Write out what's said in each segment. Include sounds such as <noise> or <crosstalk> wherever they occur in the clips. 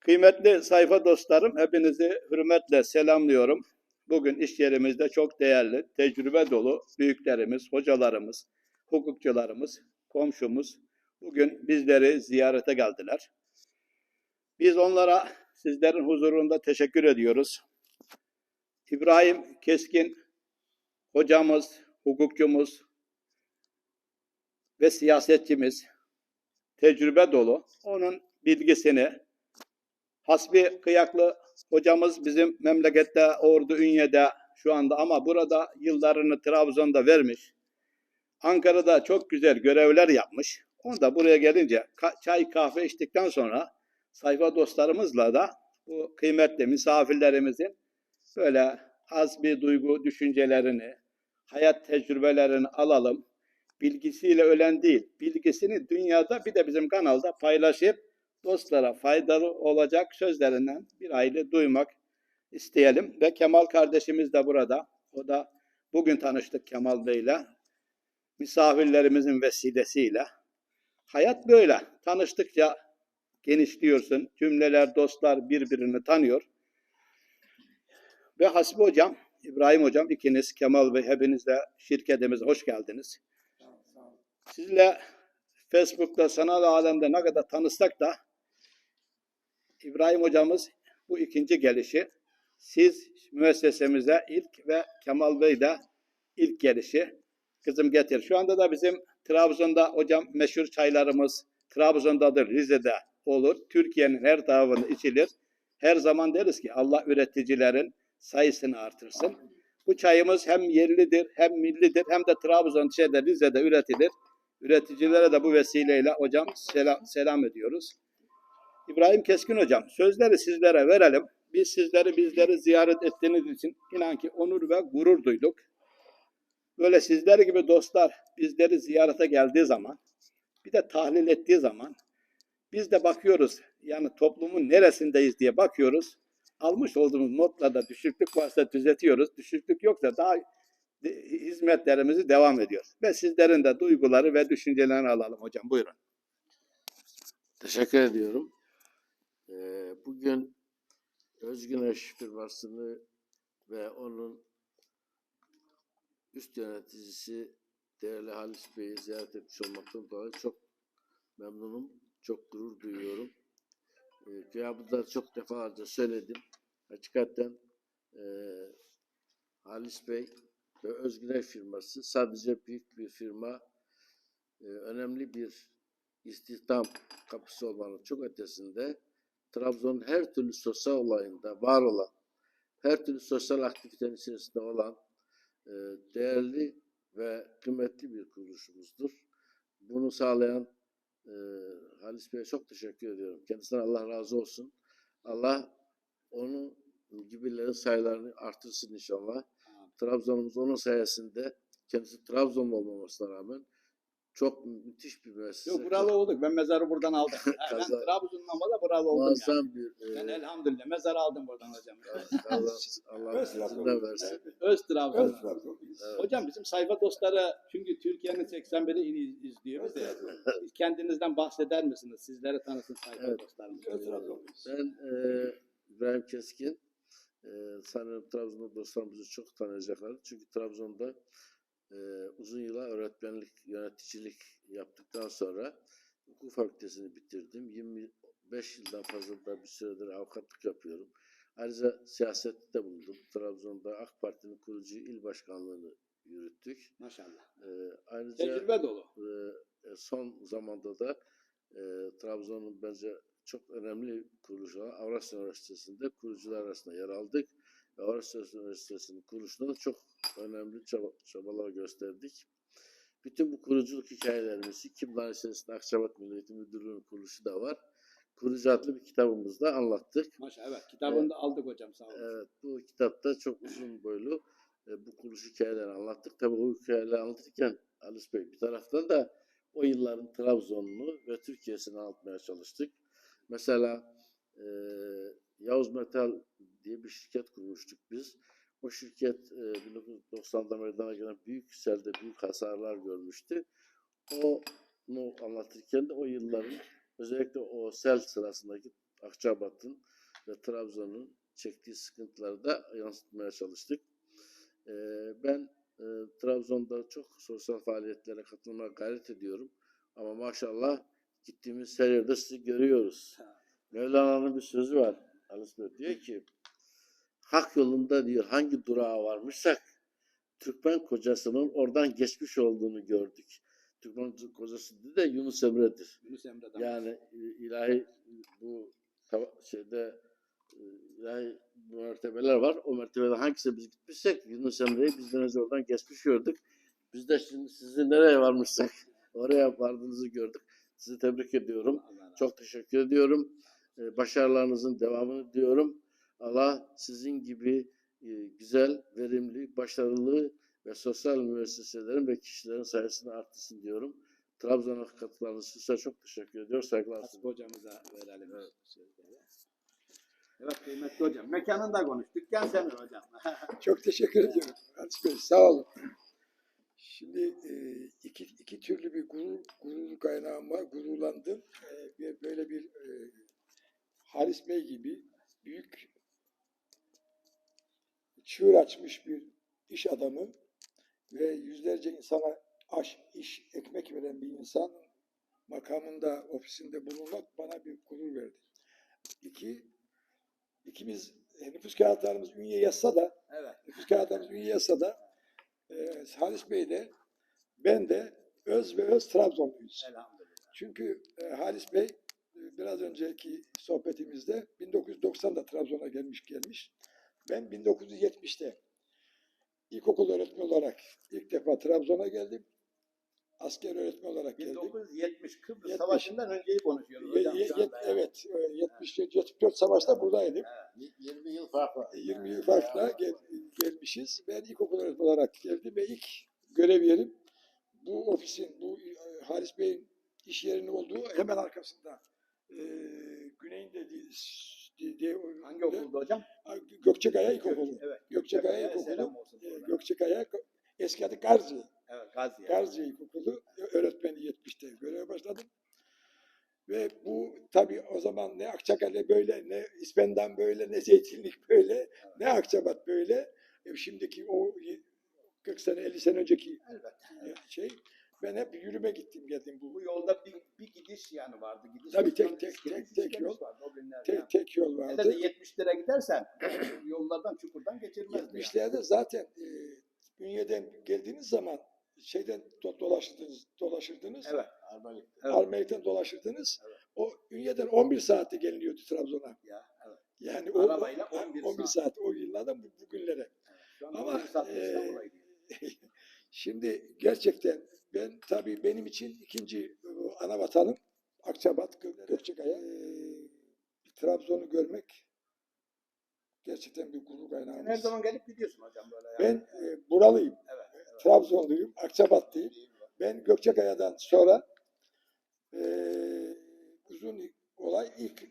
Kıymetli sayfa dostlarım, hepinizi hürmetle selamlıyorum. Bugün iş yerimizde çok değerli, tecrübe dolu büyüklerimiz, hocalarımız, hukukçularımız, komşumuz bugün bizleri ziyarete geldiler. Biz onlara sizlerin huzurunda teşekkür ediyoruz. İbrahim Keskin hocamız, hukukçumuz ve siyasetçimiz tecrübe dolu. Onun bilgisini Hasbi Kıyaklı hocamız bizim memlekette Ordu Ünye'de şu anda ama burada yıllarını Trabzon'da vermiş. Ankara'da çok güzel görevler yapmış. Onu da buraya gelince çay kahve içtikten sonra sayfa dostlarımızla da bu kıymetli misafirlerimizin böyle az bir duygu düşüncelerini, hayat tecrübelerini alalım. Bilgisiyle ölen değil, bilgisini dünyada bir de bizim kanalda paylaşıp dostlara faydalı olacak sözlerinden bir aile duymak isteyelim. Ve Kemal kardeşimiz de burada. O da bugün tanıştık Kemal Bey'le. Misafirlerimizin vesilesiyle. Hayat böyle. Tanıştıkça genişliyorsun. Cümleler, dostlar birbirini tanıyor. Ve Hasbi Hocam, İbrahim Hocam ikiniz, Kemal Bey hepiniz de şirketimize hoş geldiniz. Sizle Facebook'ta, sanal alemde ne kadar tanışsak da İbrahim hocamız bu ikinci gelişi. Siz müessesemize ilk ve Kemal Bey de ilk gelişi. Kızım getir. Şu anda da bizim Trabzon'da hocam meşhur çaylarımız Trabzon'dadır, Rize'de olur. Türkiye'nin her tarafında içilir. Her zaman deriz ki Allah üreticilerin sayısını artırsın. Bu çayımız hem yerlidir, hem millidir, hem de Trabzon, şeyde, Rize'de üretilir. Üreticilere de bu vesileyle hocam selam, selam ediyoruz. İbrahim Keskin hocam sözleri sizlere verelim. Biz sizleri bizleri ziyaret ettiğiniz için inan ki onur ve gurur duyduk. Böyle sizler gibi dostlar bizleri ziyarete geldiği zaman bir de tahlil ettiği zaman biz de bakıyoruz yani toplumun neresindeyiz diye bakıyoruz. Almış olduğumuz notlarda düşüklük varsa düzeltiyoruz. Düşüklük yoksa daha hizmetlerimizi devam ediyoruz. Ve sizlerin de duyguları ve düşüncelerini alalım hocam. Buyurun. Teşekkür ediyorum. Ee, bugün Özgüneş firmasını ve onun üst yöneticisi değerli Halis Bey'i ziyaret etmiş olmaktan dolayı çok memnunum, çok gurur duyuyorum. Ee, cevabı da çok defalarca söyledim. Hakikaten e, Halis Bey ve Özgüneş firması sadece büyük bir firma, e, önemli bir istihdam kapısı olmanın çok ötesinde Trabzon'un her türlü sosyal olayında var olan, her türlü sosyal aktivitenin içerisinde olan e, değerli ve kıymetli bir kuruluşumuzdur. Bunu sağlayan e, Halis Bey'e çok teşekkür ediyorum. Kendisinden Allah razı olsun. Allah onun gibilerin sayılarını artırsın inşallah. Trabzon'umuz onun sayesinde kendisi Trabzonlu olmamasına rağmen çok müthiş bir müessese. Yok buralı olduk. Ben mezarı buradan aldım. <laughs> ben Kaza- Trabzon'dan da buralı oldum yani. Muazzam bir Ben e, elhamdülillah mezarı aldım buradan hocam. Allah, <laughs> Allah izinden versin. Öz Trabzon. Evet. Hocam bizim sayfa dostları çünkü Türkiye'nin 81'i il- izliyor bizi. Kendinizden bahseder misiniz? Sizleri tanısın sayfa Evet. dostlarımız. Ben e, İbrahim Keskin. E, sanırım Trabzon'da dostlarımızı çok tanıyacaklar. Çünkü Trabzon'da e, uzun yıllar öğretmenlik, yöneticilik yaptıktan sonra hukuk fakültesini bitirdim. 25 yıldan fazla da bir süredir avukatlık yapıyorum. Ayrıca siyasette de bulundum. Trabzon'da AK Parti'nin kurucu il başkanlığını yürüttük. Maşallah. E, ayrıca Tecrübe dolu. e, son zamanda da e, Trabzon'un bence çok önemli kuruluşu olan Avrasya Üniversitesi'nde kurucular arasında yer aldık. Avrasya Üniversitesi'nin kuruluşunda da çok önemli çaba- çabalar gösterdik. Bütün bu kuruculuk hikayelerimizi Kimler içerisinde Akçabat Milli Eğitim Müdürlüğü'nün kuruluşu da var. Kurucu adlı bir kitabımızda anlattık. Maşallah. Evet. Kitabını da aldık hocam sağ olun. Evet, bu kitapta çok uzun boylu e, bu kuruluş hikayelerini anlattık. Tabii o hikayeleri anlatırken Alice Bey bir taraftan da o yılların Trabzon'unu ve Türkiye'sini anlatmaya çalıştık. Mesela e, Yavuz Metal diye bir şirket kurmuştuk biz. O şirket e, 1990'da meydana gelen büyük selde büyük hasarlar görmüştü. Onu anlatırken de o yılların özellikle o sel sırasındaki Akçabat'ın ve Trabzon'un çektiği sıkıntıları da yansıtmaya çalıştık. Ee, ben e, Trabzon'da çok sosyal faaliyetlere katılmaya gayret ediyorum. Ama maşallah gittiğimiz her yerde sizi görüyoruz. Mevlana'nın bir sözü var. Diyor ki hak yolunda diyor hangi durağa varmışsak Türkmen kocasının oradan geçmiş olduğunu gördük. Türkmen kocası de Yunus Emre'dir. Yunus Emre'den. Yani e, ilahi bu şeyde e, ilahi mertebeler var. O mertebede hangisine biz gitmişsek Yunus Emre'yi bizden önce oradan geçmiş gördük. Biz de şimdi sizi nereye varmışsak oraya vardığınızı gördük. Sizi tebrik ediyorum. Allah razı Çok teşekkür ediyorum. Ee, Başarılarınızın devamını diliyorum. Allah sizin gibi e, güzel, verimli, başarılı ve sosyal müesseselerin ve kişilerin sayısını arttırsın diyorum. Trabzon'a katılan size çok teşekkür ediyorum. Saygılar sunuyorum. hocamıza verelim sözleri. Evet kıymetli hocam. Mekanında konuş. Dükkan senin hocam. <laughs> Çok teşekkür ediyorum. Halis Bey sağ olun. Şimdi e, iki, iki türlü bir gurur, gurur kaynağım var. Gururlandım. E, bir- böyle bir e, Halis Bey gibi büyük çığır açmış bir iş adamı ve yüzlerce insana aş, iş, ekmek veren bir insan makamında, ofisinde bulunmak bana bir gurur verdi. İki, ikimiz e, nüfus kağıtlarımız ünye yazsa da evet. nüfus kağıtlarımız ünye yazsa da e, Halis Bey de ben de öz ve öz Trabzonluyuz. Çünkü e, Halis Bey e, biraz önceki sohbetimizde 1990'da Trabzon'a gelmiş gelmiş. Ben 1970'te ilkokul öğretmeni olarak ilk defa Trabzon'a geldim. Asker öğretmen olarak geldim. 1970 Kıbrıs 70. Savaşı'ndan önceyi konuşuyoruz Ye- hocam. ye- ya. evet, e, 70 74 savaşta buradaydım. 20 yıl fark var. 20 yıl farkla gel- gelmişiz. Ben ilkokul öğretmeni olarak geldim ve ilk görev yerim bu ofisin, bu e, Halis Bey'in iş yerinin olduğu hemen arkasında. E, güneyinde değil, Hangi okulda hocam? Gökçekaya İlkokulu. Evet. Gökçekaya İlkokulu. E, buradan. Gökçekaya eski adı Garzi. Evet Gazi. Garzi İlkokulu öğretmeni 70'te göreve başladım. Ve bu tabii o zaman ne Akçakale böyle, ne İspendan böyle, ne Zeytinlik böyle, ne Akçabat böyle. E, şimdiki o y- 40 sene, 50 sene önceki Elbette. şey. Ben hep yürüme gittim geldim bu. Bu yolda bir, bir gidiş yani vardı. Gidiş Tabii tek- tek- tek- tek yol. Vardı o günlerde. Tek, tek yol Hele vardı. de 70'lere gidersen <clears throat> yollardan çukurdan geçirmezdi. 70'lerde zaten e, Ünye'den geldiğiniz zaman şeyden do- dolaşırdınız, dolaşırdınız. Evet. Armalik. Evet. Dolaşırdınız. Evet. O Ünye'den 11 saatte geliniyordu Trabzon'a. Ya, evet. Yani o Arabayla 11 11 saat. saat o yıllardan bu- bugünlere. Şu an Ama, Ama, e, İstanbul'a gidiyor. <laughs> Şimdi gerçekten ben tabii benim için ikinci e, ana vatanım Akçabat, Gö- Gökçekaya. Ee, Trabzon'u görmek gerçekten bir gurur Sen her kaynağımız. zaman gelip gidiyorsun hocam böyle. ya. Ben e, buralıyım, Evet. evet. Trabzonluyum, Akçabatlıyım. Ben Gökçekaya'dan sonra e, uzun olay ilk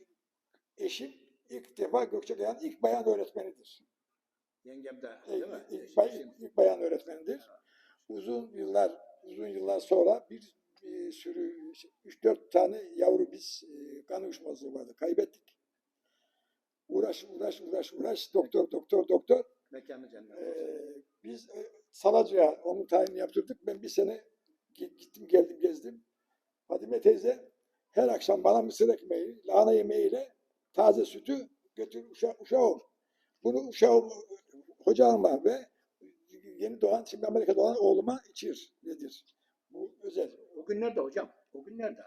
eşim ilk defa Gökçekaya'nın ilk bayan öğretmenidir. Yengem de İlk, değil mi? ilk, bay- ilk bayan öğretmenidir. Uzun yıllar uzun yıllar sonra bir, bir sürü 3-4 tane yavru biz e, kan uyuşmazlığı vardı. Kaybettik. Uğraş uğraş uğraş uğraş doktor doktor doktor. Mekanı cennet Ee, biz e, Salacı'ya onun tayinini yaptırdık. Ben bir sene gi- gittim geldim gezdim. Fadime teyze her akşam bana mısır ekmeği, lahana yemeğiyle taze sütü götür uşa, uşağı ol. Bunu uşağım hocama ve yeni doğan, şimdi Amerika doğan oğluma içir. Nedir? Bu özel. O günlerde hocam, o günlerde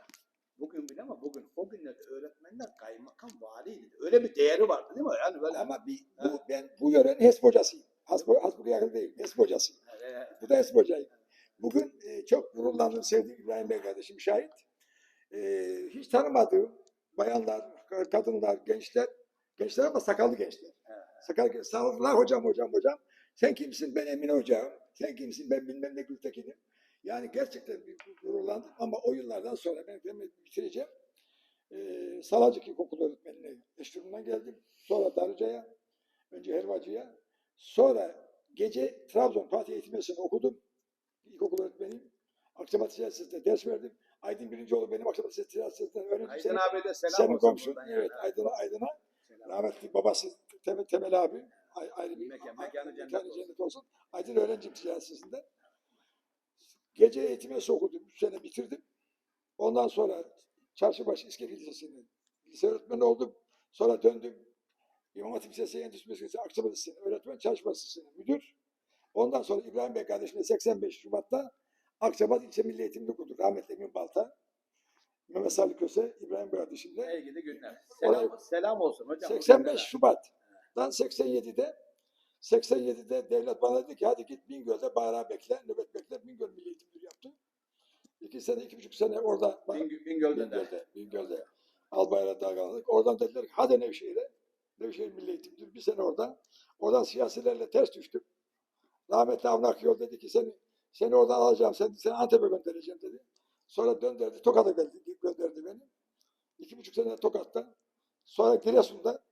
bugün bile ama bugün o günlerde öğretmenler kaymakam valiydi. Öyle bir değeri vardı değil mi? Yani böyle Ama bir, bu, ben bu yörenin HESP hocasıyım. Hasbu, Hasbu'ya yakın değil. HESP hocasıyım. e, Bu da HESP hocayım. Bugün e, çok gururlandım sevdiğim İbrahim Bey kardeşim şahit. E, hiç tanımadığım bayanlar, kadınlar, gençler, gençler ama sakallı gençler. Sakallı gençler. Sağladılar hocam hocam hocam. Sen kimsin? Ben Emine hocam. Sen kimsin? Ben bilmem ne Gültekin'im. Yani gerçekten bir gururlandım ama o yıllardan sonra ben ben bitireceğim. E, Salacık İlkokulu öğretmenliğine eşliğinden geldim. Sonra Darıca'ya, önce Helvacı'ya. Sonra gece Trabzon Fatih Eğitim Üniversitesi'nde okudum. İlkokul öğretmeniyim. Akçabat Üniversitesi'nde ders verdim. Aydın Birincioğlu benim akşam siyasetten öğrendim. Aydın abi de selam senin komşun. Evet yani. Aydın'a Aydın'a. Rahmetli babası Temel, Temel abi. Ay, ayrı bir Mekan- mekanı cennet mekanı olsun. cennet olsun. Aydın öğrenciyim ticaret lisesinden. Gece eğitime sokudum. Üç sene bitirdim. Ondan sonra Çarşıbaşı İskele Lisesi'nde lise öğretmeni oldum. Sonra döndüm. İmam Hatip Lisesi, Endüstri Akçabat Lisesi'nde öğretmen, Çarşıbaşı müdür. Ondan sonra İbrahim Bey kardeşimle 85 Şubat'ta Akçabat İlçe Milli Eğitim'de kurduk. Rahmetli Emin Balta. Mehmet Salih Köse, İbrahim Bey kardeşimle. İyi günler. Selam, selam olsun hocam. 85 Şubat'tan 87'de 87'de devlet bana dedi ki hadi git Bingöl'de bayrağı bekle, nöbet bekle. Bingöl Milli Eğitim Müdürü yaptı. İki sene, iki buçuk sene orada Bingöl, Bingöl'de de. Bingöl'de, Bingöl'de al bayrağı dalgaladık. Oradan dediler ki hadi Nevşehir'e. Nevşehir Milli Eğitim Müdürü. Bir sene oradan. Oradan siyasilerle ters düştük. Rahmetli Avni Akyol dedi ki seni seni oradan alacağım, seni, seni Antep'e göndereceğim dedi. Sonra döndürdü. Tokat'a gönderdi, gönderdi beni. İki buçuk sene Tokat'ta. Sonra Giresun'da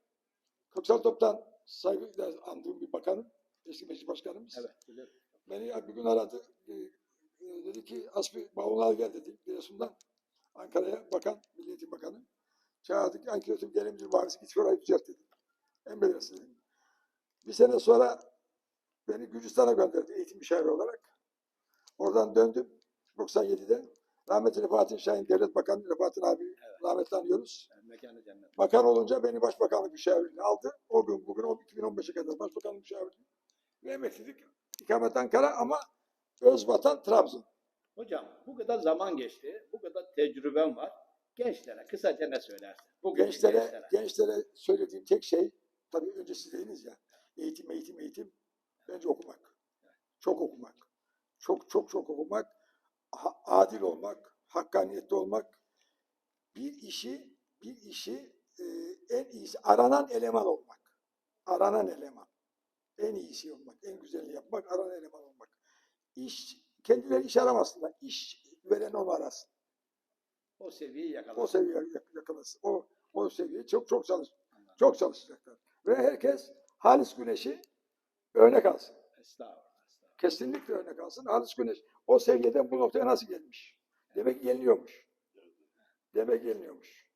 Köksal Top'tan saygıyla andığım bir bakanım. Eski meclis başkanımız. Evet. biliyorum. Beni bir gün aradı. Ee, e, dedi ki Aspi Bavunlar gel dedi Giresun'dan. Ankara'ya bakan, Milli Eğitim Bakanı. Çağırdık. Ankara Eğitim Genel Müdürü varisi git şurayı düzelt dedi. Emredersin dedi. Bir sene sonra beni Gürcistan'a gönderdi eğitim müşaviri olarak. Oradan döndüm 97'de. Rahmetli Fatih Şahin Devlet Bakanı Fatih abi rahmetli anıyoruz. Mekanı cennet. Bakan olunca beni başbakanlık müşavirliğine aldı. O gün bugün o 2015'e kadar başbakanlık müşavirliği. Ve emeklilik. İkamet Ankara ama öz vatan Trabzon. Hocam bu kadar zaman geçti. Bu kadar tecrüben var. Gençlere kısaca ne söylersin? Bugün Gençlere, gençlere söylediğim tek şey tabii önce siz dediniz ya eğitim, eğitim, eğitim. Bence okumak. Çok okumak. Çok çok çok okumak. adil olmak. Hakkaniyetli olmak. Bir işi, bir işi e, en iyisi aranan eleman olmak. Aranan eleman. En iyisi olmak, en güzelini yapmak, aranan eleman olmak. İş, kendileri iş aramasınlar. İş veren onu arasın. O seviyeyi O yakalasın. seviye yak- yakalasın. O, o seviye çok çok çalış, çok çalışacaklar. Ve herkes Halis Güneş'i örnek alsın. Estağfurullah. Kesinlikle örnek alsın. Halis Güneş o seviyeden bu noktaya nasıl gelmiş? Demek ki yeniliyormuş. Demek ki yeniliyormuş.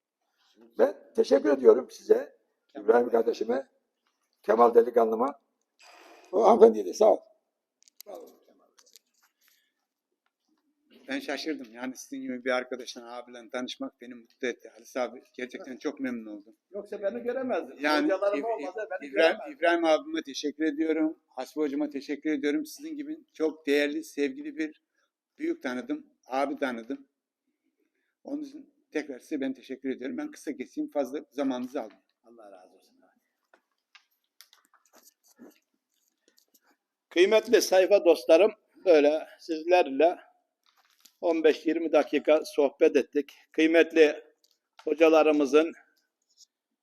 Ben teşekkür ediyorum size, İbrahim kardeşime, Kemal Delikanlıma, o hanımefendiye de sağ ol. Sağ olun. Ben şaşırdım. Yani sizin gibi bir arkadaşla, abiyle tanışmak beni mutlu etti. Halis abi gerçekten çok memnun oldum. Yoksa beni göremezdim. Yani Hocalarım İb- olmasa beni İbrahim, göremezdim. İbrahim abime teşekkür ediyorum. Hasbi hocama teşekkür ediyorum. Sizin gibi çok değerli, sevgili bir büyük tanıdım, abi tanıdım. Onun için tekrar size ben teşekkür ediyorum. Ben kısa keseyim, fazla zamanınızı almayayım. Allah razı olsun. Kıymetli sayfa dostlarım, böyle sizlerle 15-20 dakika sohbet ettik. Kıymetli hocalarımızın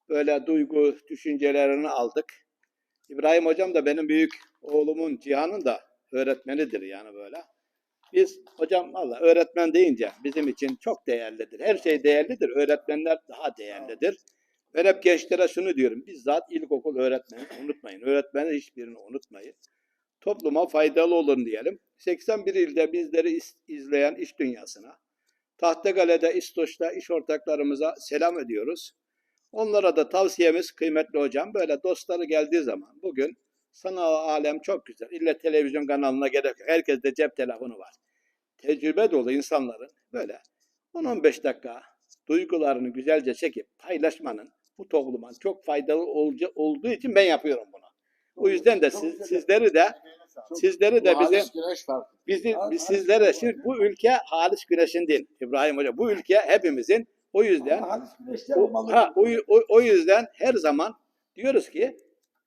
böyle duygu, düşüncelerini aldık. İbrahim hocam da benim büyük oğlumun Cihan'ın da öğretmenidir yani böyle. Biz hocam valla öğretmen deyince bizim için çok değerlidir. Her şey değerlidir. Öğretmenler daha değerlidir. Ben hep gençlere şunu diyorum. Bizzat ilkokul öğretmeni unutmayın. Öğretmenin hiçbirini unutmayın topluma faydalı olun diyelim. 81 ilde bizleri izleyen iş dünyasına, Tahtakale'de, İstoç'ta iş ortaklarımıza selam ediyoruz. Onlara da tavsiyemiz kıymetli hocam böyle dostları geldiği zaman bugün sanal alem çok güzel. İlle televizyon kanalına gerek yok. Herkeste cep telefonu var. Tecrübe dolu insanların böyle 10-15 dakika duygularını güzelce çekip paylaşmanın bu topluma çok faydalı olca- olduğu için ben yapıyorum bunu. O yüzden de siz, sizleri de sizleri de bizi bizi biz sizlere şimdi bu ülke Halis Güneş'in değil İbrahim Hoca. Bu ülke hepimizin. O yüzden o, ha, o, o, o yüzden her zaman diyoruz ki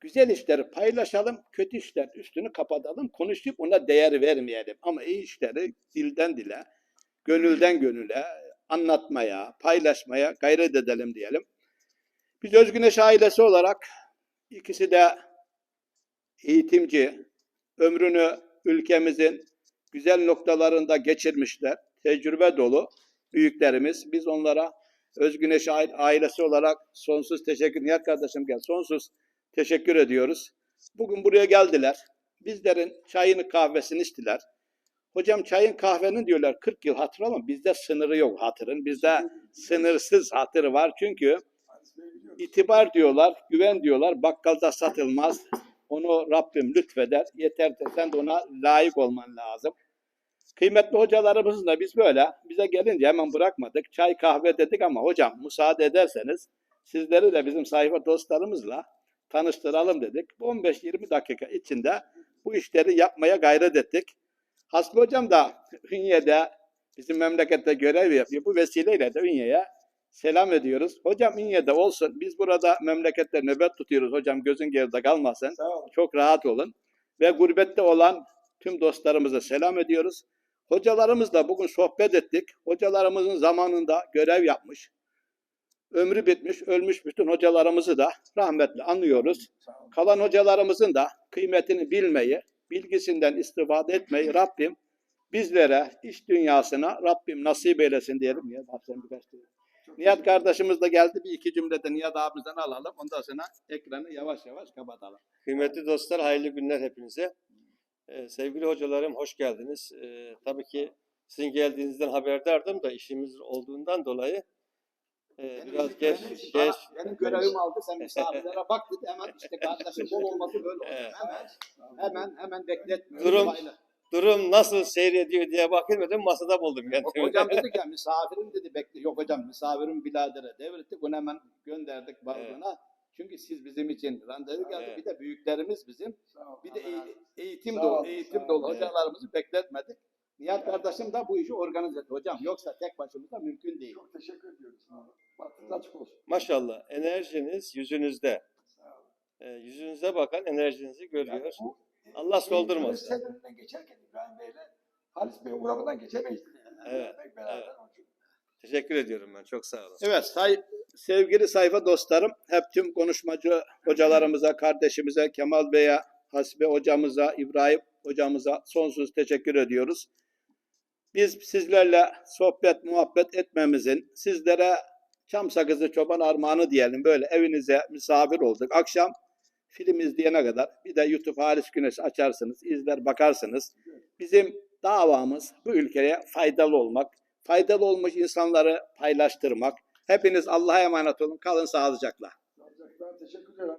güzel işleri paylaşalım, kötü işler üstünü kapatalım, konuşup ona değer vermeyelim. Ama iyi işleri dilden dile, gönülden gönüle anlatmaya, paylaşmaya gayret edelim diyelim. Biz Özgüneş ailesi olarak ikisi de eğitimci, ömrünü ülkemizin güzel noktalarında geçirmişler. Tecrübe dolu büyüklerimiz. Biz onlara Özgüneş aile- ailesi olarak sonsuz teşekkür, Nihat kardeşim gel, sonsuz teşekkür ediyoruz. Bugün buraya geldiler. Bizlerin çayını kahvesini içtiler. Hocam çayın kahvenin diyorlar 40 yıl hatır ama bizde sınırı yok hatırın. Bizde sınırsız hatırı var. Çünkü itibar diyorlar, güven diyorlar. Bakkalda satılmaz. Onu Rabbim lütfeder. Yeter de sen de ona layık olman lazım. Kıymetli hocalarımızın da biz böyle bize gelince hemen bırakmadık. Çay kahve dedik ama hocam müsaade ederseniz sizleri de bizim sayfa dostlarımızla tanıştıralım dedik. Bu 15-20 dakika içinde bu işleri yapmaya gayret ettik. Hasbi hocam da Ünye'de bizim memlekette görev yapıyor. Bu vesileyle de Ünye'ye selam ediyoruz. Hocam Ünye'de olsun. Biz burada memlekette nöbet tutuyoruz. Hocam gözün geride kalmasın. Çok rahat olun. Ve gurbette olan tüm dostlarımıza selam ediyoruz. Hocalarımızla bugün sohbet ettik. Hocalarımızın zamanında görev yapmış. Ömrü bitmiş, ölmüş bütün hocalarımızı da rahmetle anıyoruz. Kalan hocalarımızın da kıymetini bilmeyi, bilgisinden istifade etmeyi Rabbim bizlere, iş dünyasına Rabbim nasip eylesin diyelim. Nihat sen birkaç. Nihat kardeşimiz de geldi. Bir iki cümlede Nihat abimizden alalım. Ondan sonra ekranı yavaş yavaş kapatalım. Kıymetli dostlar, hayırlı günler hepinize. Ee, sevgili hocalarım, hoş geldiniz. Ee, tabii ki sizin geldiğinizden haberdardım da işimiz olduğundan dolayı e, biraz geç, benim, geç. bana- benim görevim aldı. Sen misafirlere <laughs> bak dedi. Hemen işte kardeşim bol olması böyle. Evet. Hemen, hemen, hemen bekletmiyor. Durum- Bayla. Durum nasıl seyrediyor diye bakılmadım, masada buldum kendimi. Hocam dedi ki misafirim dedi bekle. Yok hocam misafirim biradere devrettik. Bunu hemen gönderdik bardağına. Çünkü siz bizim için randevu geldi. Evet. Bir de büyüklerimiz bizim. Bir de eğ- eğitim dolu, ol, eğitim dolu hocalarımızı bekletmedik. Nihat kardeşim de bu işi organize etti hocam. Yoksa tek başımıza mümkün değil. Çok teşekkür ediyoruz. Baktınız açık olsun. Maşallah, enerjiniz yüzünüzde. Sağ olun. Ee, yüzünüze bakan enerjinizi görüyor. Yani bu, e, Allah şeyin soldurmasın. üniversitelerinden geçerken İbrahim Bey'le Halis Bey'in uğramından geçemeyiz. Evet, beraber evet. için. Teşekkür ediyorum ben, çok sağ olun. Evet say, sevgili sayfa dostlarım hep tüm konuşmacı hocalarımıza, kardeşimize, Kemal Bey'e, Hasibe hocamıza, İbrahim hocamıza sonsuz teşekkür ediyoruz. Biz sizlerle sohbet, muhabbet etmemizin, sizlere çam sakızı çoban armağanı diyelim. Böyle evinize misafir olduk. Akşam film izleyene kadar bir de YouTube Halis Güneş açarsınız, izler bakarsınız. Bizim davamız bu ülkeye faydalı olmak, faydalı olmuş insanları paylaştırmak. Hepiniz Allah'a emanet olun. Kalın sağlıcakla. Teşekkür ederim.